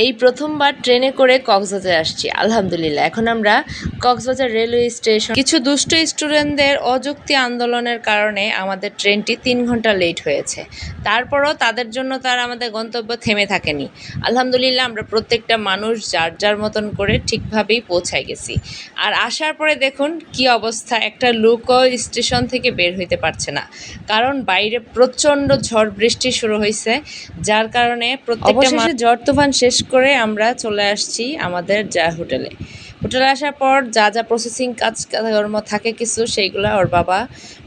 এই প্রথমবার ট্রেনে করে কক্সবাজার আসছি আলহামদুলিল্লাহ। এখন আমরা কক্সবাজার রেলওয়ে স্টেশন কিছু দুষ্ট স্টুডেন্টদের অযুক্তি আন্দোলনের কারণে আমাদের ট্রেনটি তিন ঘণ্টা লেট হয়েছে। তারপরও তাদের জন্য তার আমাদের গন্তব্য থেমে থাকেনি। আলহামদুলিল্লাহ আমরা প্রত্যেকটা মানুষ যার যার মতন করে ঠিকভাবেই পৌঁছায় গেছি। আর আসার পরে দেখুন কি অবস্থা একটা লোকও স্টেশন থেকে বের হইতে পারছে না। কারণ বাইরে প্রচণ্ড ঝড় বৃষ্টি শুরু হয়েছে যার কারণে প্রত্যেকটা ঝড় তুফান শেষ করে আমরা চলে আসছি আমাদের যা হোটেলে। হোটেলে আসার পর যা যা প্রসেসিং কাজ কর্ম থাকে কিছু, সেইগুলো ওর বাবা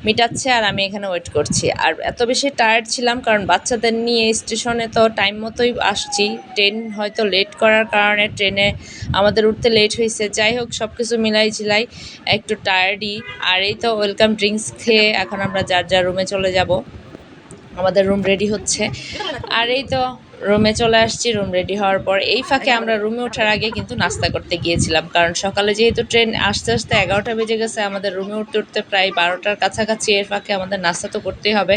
মিটাচ্ছে আর আমি এখানে ওয়েট করছি। আর এত বেশি টায়ার্ড ছিলাম কারণ বাচ্চাদের নিয়ে স্টেশনে তো টাইম মতোই আসছি। ট্রেন হয়তো লেট করার কারণে ট্রেনে আমাদের উঠতে লেট হয়েছে। যাই হোক সব কিছু মিলাই ঝিলাই একটু টায়ার্ডই আর এই তো ওয়েলকাম ড্রিঙ্কস খেয়ে এখন আমরা যার যার রুমে চলে যাব। আমাদের রুম রেডি হচ্ছে। আর এই তো রুমে চলে আসছি রুম রেডি হওয়ার পর এই ফাঁকে আমরা রুমে ওঠার আগে কিন্তু নাস্তা করতে গিয়েছিলাম। কারণ সকালে যেহেতু ট্রেন আসতে আসতে এগারোটা বেজে গেছে, আমাদের রুমে উঠতে উঠতে প্রায় বারোটার কাছাকাছি এর ফাঁকে আমাদের নাস্তা তো করতেই হবে।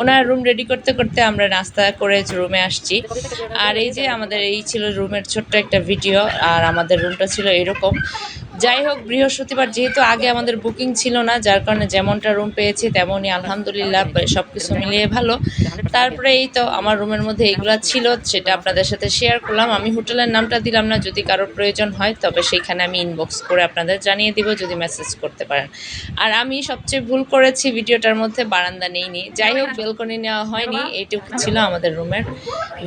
ওনার রুম রেডি করতে করতে আমরা নাস্তা করে রুমে আসছি। আর এই যে আমাদের এই ছিল রুমের ছোট্ট একটা ভিডিও আর আমাদের রুমটা ছিল এরকম। যাই হোক বৃহস্পতিবার যেহেতু আগে আমাদের বুকিং ছিল না যার কারণে যেমনটা রুম পেয়েছি তেমনই আলহামদুলিল্লাহ সব কিছু মিলিয়ে ভালো। তারপরে এই তো আমার রুমের মধ্যে এইগুলো ছিল সেটা আপনাদের সাথে শেয়ার করলাম। আমি হোটেলের নামটা দিলাম না যদি কারোর প্রয়োজন হয় তবে সেইখানে আমি ইনবক্স করে আপনাদের জানিয়ে দিব যদি মেসেজ করতে পারেন। আর আমি সবচেয়ে ভুল করেছি ভিডিওটার মধ্যে বারান্দা নেইনি। যাই হোক বেলকনি নেওয়া হয়নি এইটুকু ছিল আমাদের রুমের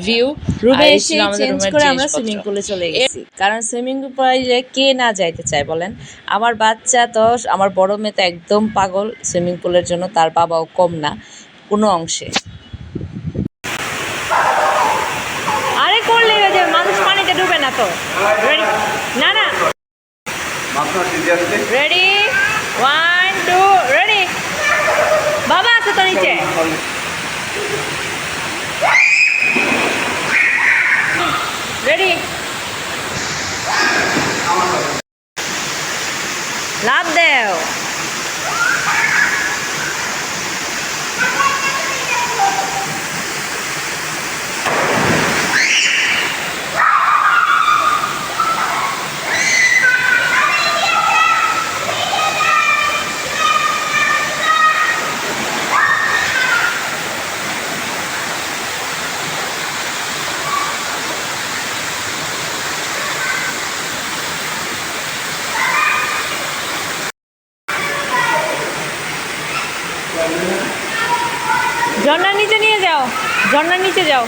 ভিউ রুমে এসে চেঞ্জ করে আমরা সুইমিং পুলে চলে গেছি। কারণ সুইমিং পুলে কে না যাইতে চায় বলেন। আমার বাচ্চা তো, আমার বড় মেয়ে তো একদম পাগল সুইমিং পুলের জন্য, তার বাবাও কম না, কোনো অংশে। আরে করলে যে, মানুষ পানিতে ডুবে না তো। Ready? না না। রেডি ওয়ান টু রেডি বাবা আছে তো নিচে। Ready Love them. ঝর্ণার নিচে নিয়ে যাও ঝর্ণার নিচে যাও।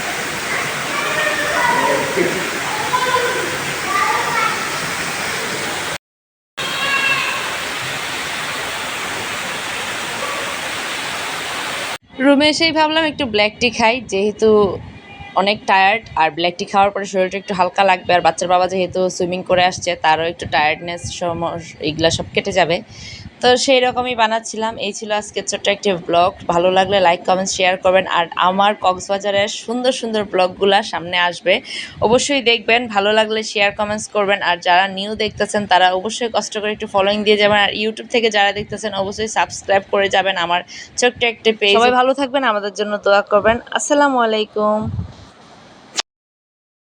রুমে এসেই ভাবলাম একটু ব্ল্যাক টি খাই, যেহেতু অনেক টায়ার্ড আর ব্ল্যাক টি খাওয়ার পরে শরীরটা একটু হালকা লাগবে, আর বাচ্চার বাবা যেহেতু সুইমিং করে আসছে, তারও একটু টায়ার্ডনেস এইগুলো সব কেটে যাবে। তো সেই রকমই বানাচ্ছিলাম। এই ছিল আজকে ছোট্ট একটি ব্লগ ভালো লাগলে লাইক কমেন্ট শেয়ার করবেন। আর আমার কক্সবাজারের সুন্দর সুন্দর ব্লগগুলো সামনে আসবে। অবশ্যই দেখবেন। ভালো লাগলে শেয়ার কমেন্টস করবেন। আর যারা নিউ দেখতেছেন, তারা অবশ্যই কষ্ট করে একটু ফলোইং দিয়ে যাবেন। আর ইউটিউব থেকে যারা দেখতেছেন, অবশ্যই সাবস্ক্রাইব করে যাবেন আমার ছোট্ট একটি পেজ সবাই ভালো থাকবেন। আমাদের জন্য দোয়া করবেন। আসসালামু আলাইকুম।